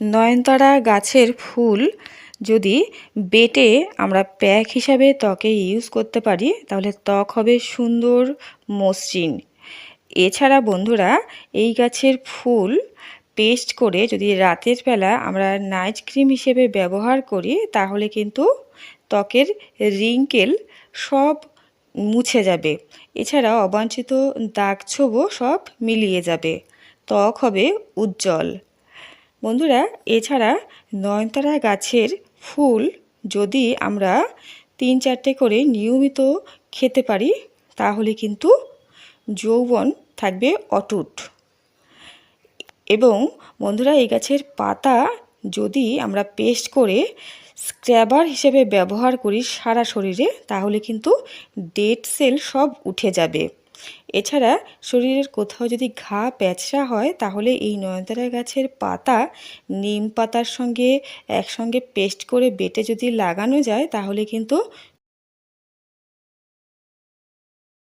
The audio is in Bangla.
নয়নতারা গাছের ফুল যদি বেটে আমরা প্যাক হিসাবে ত্বকে ইউজ করতে পারি, তাহলে ত্বক হবে সুন্দর, মসৃণ। এছাড়া বন্ধুরা, এই গাছের ফুল পেস্ট করে যদি রাতের বেলা আমরা নাইট ক্রিম হিসেবে ব্যবহার করি, তাহলে কিন্তু ত্বকের রিঙ্কেল সব মুছে যাবে। এছাড়া অবাঞ্ছিত দাগ ছোবও সব মিলিয়ে যাবে। ত্বক হবে উজ্জ্বল। বন্ধুরা, এছাড়া নয়নতারা গাছের ফুল যদি আমরা তিন চারটে করে নিয়মিত খেতে পারি, তাহলে কিন্তু যৌবন থাকবে অটুট। এবং বন্ধুরা, এই গাছের পাতা যদি আমরা পেস্ট করে স্ক্র্যাবার হিসেবে ব্যবহার করি সারা শরীরে, তাহলে কিন্তু ডেড সেল সব উঠে যাবে। এছাড়া শরীরের কোথাও যদি ঘা প্যাঁচড়া হয়, তাহলে এই নয়নতারা গাছের পাতা নিম পাতার সঙ্গে একসঙ্গে পেস্ট করে বেটে যদি লাগানো যায়, তাহলে কিন্তু